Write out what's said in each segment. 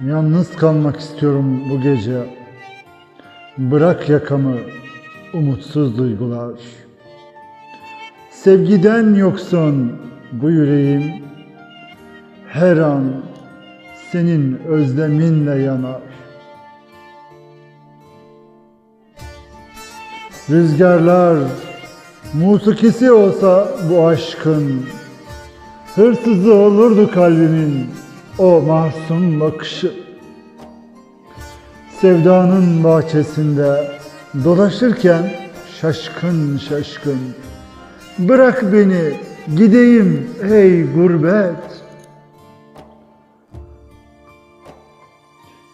Yalnız kalmak istiyorum bu gece. Bırak yakamı umutsuz duygular. Sevgiden yoksun bu yüreğim. Her an senin özleminle yanar. Rüzgarlar musikisi olsa bu aşkın Hırsızı olurdu kalbimin o masum bakışı. Sevdanın bahçesinde dolaşırken şaşkın şaşkın. Bırak beni gideyim ey gurbet.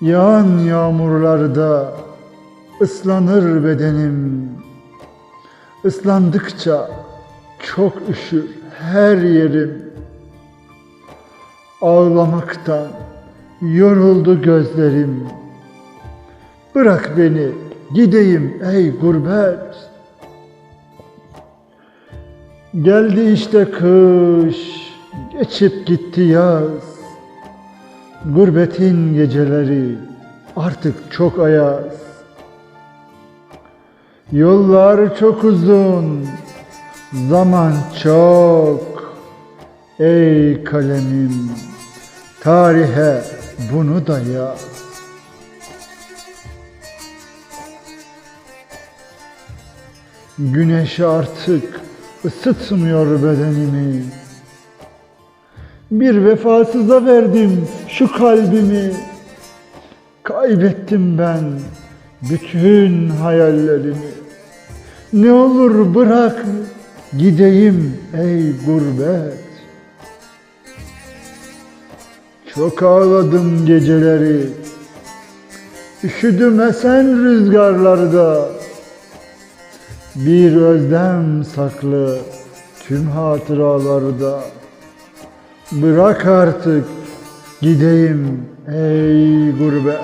Yağan yağmurlarda ıslanır bedenim. Islandıkça çok üşür her yerim. Ağlamaktan yoruldu gözlerim. Bırak beni gideyim ey gurbet. Geldi işte kış, geçip gitti yaz. Gurbetin geceleri artık çok ayaz. Yollar çok uzun, zaman çok. Ey kalemim, tarihe bunu da yaz. Güneş artık ısıtmıyor bedenimi. Bir vefasıza verdim şu kalbimi. Kaybettim ben bütün hayallerimi. Ne olur bırak gideyim ey gurbet. Çok ağladım geceleri. Üşüdüm esen rüzgarlarda. Bir özlem saklı tüm hatıralarda. Bırak artık gideyim ey gurbet.